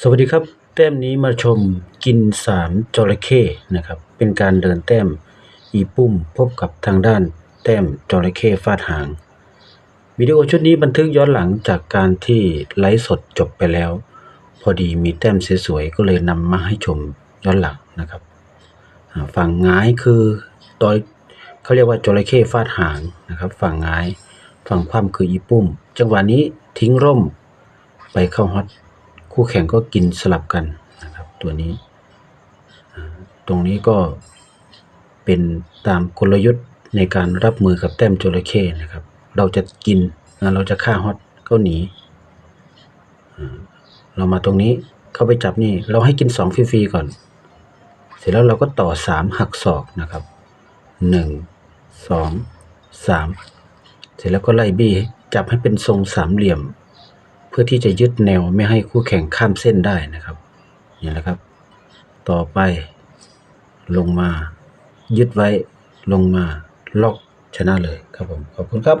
สวัสดีครับ แต้มนี้มาชมกินสามจระเข้นะครับ เป็นการเดินแต้มอีปุ้มพบกับทางด้านแต้มจระเข้ฟาดหาง วิดีโอชุดนี้บันทึกย้อนหลังจากการที่ไลฟ์สดจบไปแล้ว พอดีมีแต้มสวยๆก็เลยนำมาให้ชมย้อนหลังนะครับฝั่งง้ายคือตอยเขาเรียกว่าจระเข้ฟาดหางนะครับ ฝั่งง้ายฝั่งคว่ำคืออีปุ้มจังหวะนี้ทิ้งร่มไปเข้าฮอต คู่แข่งก็กินสลับกันนะครับตัวนี้ ตรงนี้ก็เป็นตามกลยุทธ์ในการรับมือกับแต้มจระเข้นะครับ เราจะกินเราจะฆ่าฮอตก็หนี เรามาตรงนี้เข้าไปจับนี่ เราให้กินสองฟรีๆก่อน เสร็จแล้วเราก็ต่อสามหักศอกนะครับหนึ่งสองสามเสร็จแล้วก็ไล่บี้จับให้เป็นทรงสามเหลี่ยม พื่อที่จะยึดแนวไม่ให้คู่แข่งข้ามเส้นได้นะครับนี่แหละครับ ต่อไป ลงมา ยึดไว้ลงมาล็อกชนะเลยครับผมขอบคุณครับ